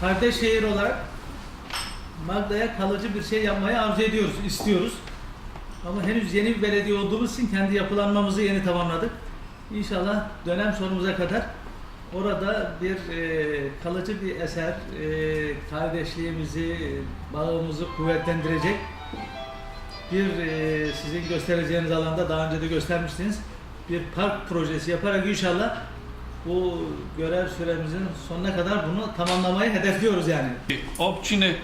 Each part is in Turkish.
kardeş şehir olarak Magda'ya kalıcı bir şey yapmayı arzu ediyoruz, istiyoruz. Ama henüz yeni bir belediye olduğumuz için kendi yapılanmamızı yeni tamamladık. İnşallah dönem sonumuza kadar orada bir e, kalıcı bir eser, e, kardeşliğimizi, bağımızı kuvvetlendirecek bir e, sizin göstereceğiniz alanda daha önce de göstermiştiniz bir park projesi yaparak inşallah bu görev süremizin sonuna kadar bunu tamamlamayı hedefliyoruz yani. općine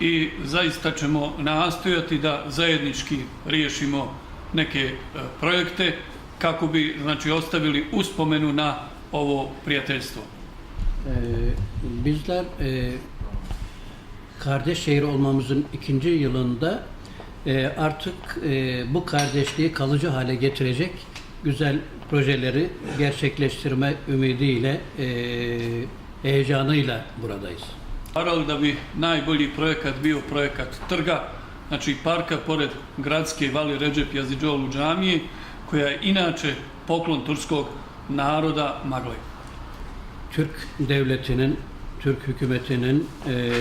i zaista ćemo nastojati da zajednički riješimo neke e, projekte kako bi znači ostavili uspomenu na ovo prijateljstvo. Ee, bizler e, kardeş şehir olmamızın ikinci yılında e, artık e, bu kardeşliği kalıcı hale getirecek güzel projeleri gerçekleştirme ümidiyle, e, heyecanıyla buradayız. Naravno da bi najbolji projekat bio projekat trga, znači parka pored gradske vali Recep Yazidžolu džamije, koja je inače poklon turskog naroda Maglaj. Türk devletinin, Türk hükümetinin e,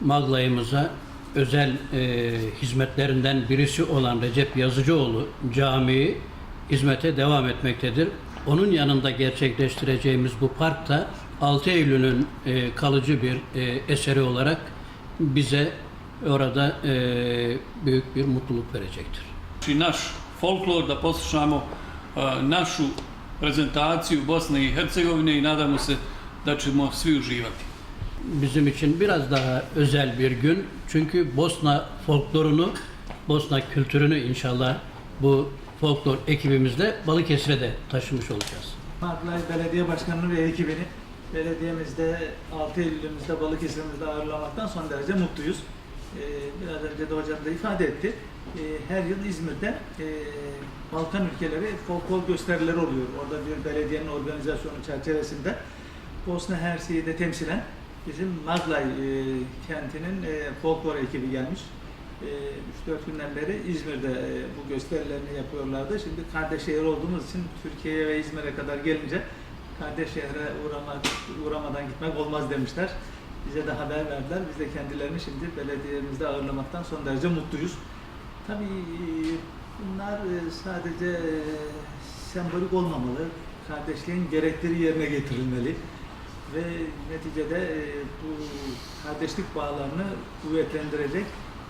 Maglay'ımıza özel e, hizmetlerinden birisi olan Recep Yazıcıoğlu Camii hizmete devam etmektedir. Onun yanında gerçekleştireceğimiz bu park da 6 Eylül'ün e, kalıcı bir e, eseri olarak bize orada e, büyük bir mutluluk verecektir. Naš folklor, da poslušamo našu prezentaciju Bosne i Hercegovine i nadamo se da ćemo svi uživati. bizim için biraz daha özel bir gün. Çünkü Bosna folklorunu, Bosna kültürünü inşallah bu folklor ekibimizle Balıkesir'e de taşımış olacağız. Marklay Belediye Başkanı'nı ve ekibini belediyemizde 6 Eylül'ümüzde Balıkesir'imizde ağırlamaktan son derece mutluyuz. Ee, biraz önce de hocam da ifade etti. Ee, her yıl İzmir'de e, Balkan ülkeleri folklor gösterileri oluyor. Orada bir belediyenin organizasyonu çerçevesinde Bosna Hersek'i de temsilen bizim Maglay e, kentinin e, folklor ekibi gelmiş. E, 3-4 günden beri İzmir'de e, bu gösterilerini yapıyorlardı. Şimdi kardeş şehir olduğumuz için Türkiye'ye ve İzmir'e kadar gelince kardeş şehre uğramak, uğramadan gitmek olmaz demişler. Bize de haber verdiler. Biz de kendilerini şimdi belediyemizde ağırlamaktan son derece mutluyuz. Tabii e, bunlar e, sadece sembolik olmamalı. Kardeşliğin gerekleri yerine getirilmeli ve neticede bu kardeşlik bağlarını kuvvetlendirecek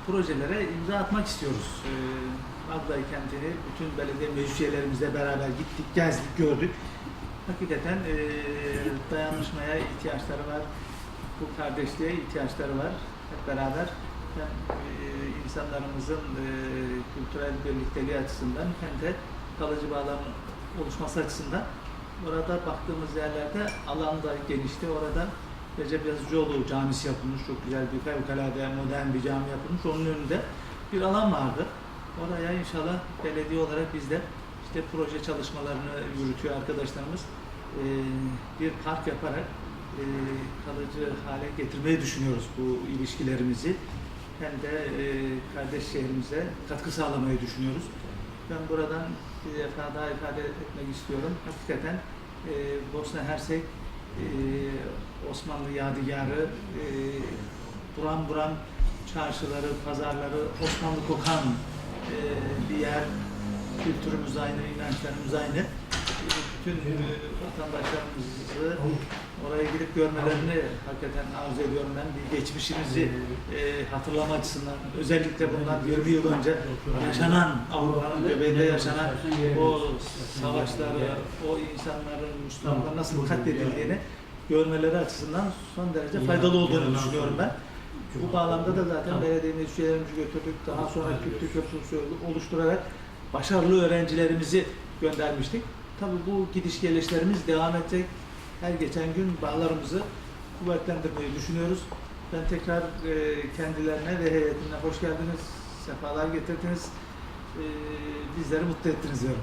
projelere imza atmak istiyoruz. E, Maglay kentini bütün belediye meclis beraber gittik, gezdik, gördük. Hakikaten e, dayanışmaya ihtiyaçları var. Bu kardeşliğe ihtiyaçları var. Hep beraber hem e, insanlarımızın e, kültürel birlikteliği açısından hem de kalıcı bağların oluşması açısından Orada baktığımız yerlerde alan da genişti. Orada Recep Yazıcıoğlu camisi yapılmış. Çok güzel bir fevkalade modern bir cami yapılmış. Onun önünde bir alan vardı. Oraya inşallah belediye olarak biz de işte proje çalışmalarını yürütüyor arkadaşlarımız. Ee, bir park yaparak e, kalıcı hale getirmeyi düşünüyoruz bu ilişkilerimizi. Hem de e, kardeş şehrimize katkı sağlamayı düşünüyoruz. Ben buradan bir defa daha ifade etmek istiyorum. Hakikaten e, Bosna Hersek Osmanlı yadigarı e, buram buram çarşıları, pazarları Osmanlı kokan e, bir yer. Kültürümüz aynı, inançlarımız aynı. E, Bütün e, vatandaşlarımızı oraya gidip görmelerini hakikaten arzu ediyorum ben. Bir geçmişimizi e, hatırlama açısından. Özellikle bundan 20 yıl önce yaşanan Avrupa'nın göbeğinde yaşanan o savaşları, o insanların, Müslümanların nasıl katledildiğini görmeleri açısından son derece faydalı olduğunu düşünüyorum ben. Bu bağlamda da zaten belediye meclis üyelerimizi götürdük. Daha sonra kültür köprüsü oluşturarak başarılı öğrencilerimizi göndermiştik. Tabii bu gidiş gelişlerimiz devam edecek. Her geçen gün bağlarımızı kuvvetlendirmeyi düşünüyoruz. Ben tekrar e, kendilerine ve heyetine hoş geldiniz, sefalar getirdiniz. E, bizleri mutlu ettiniz diyorum.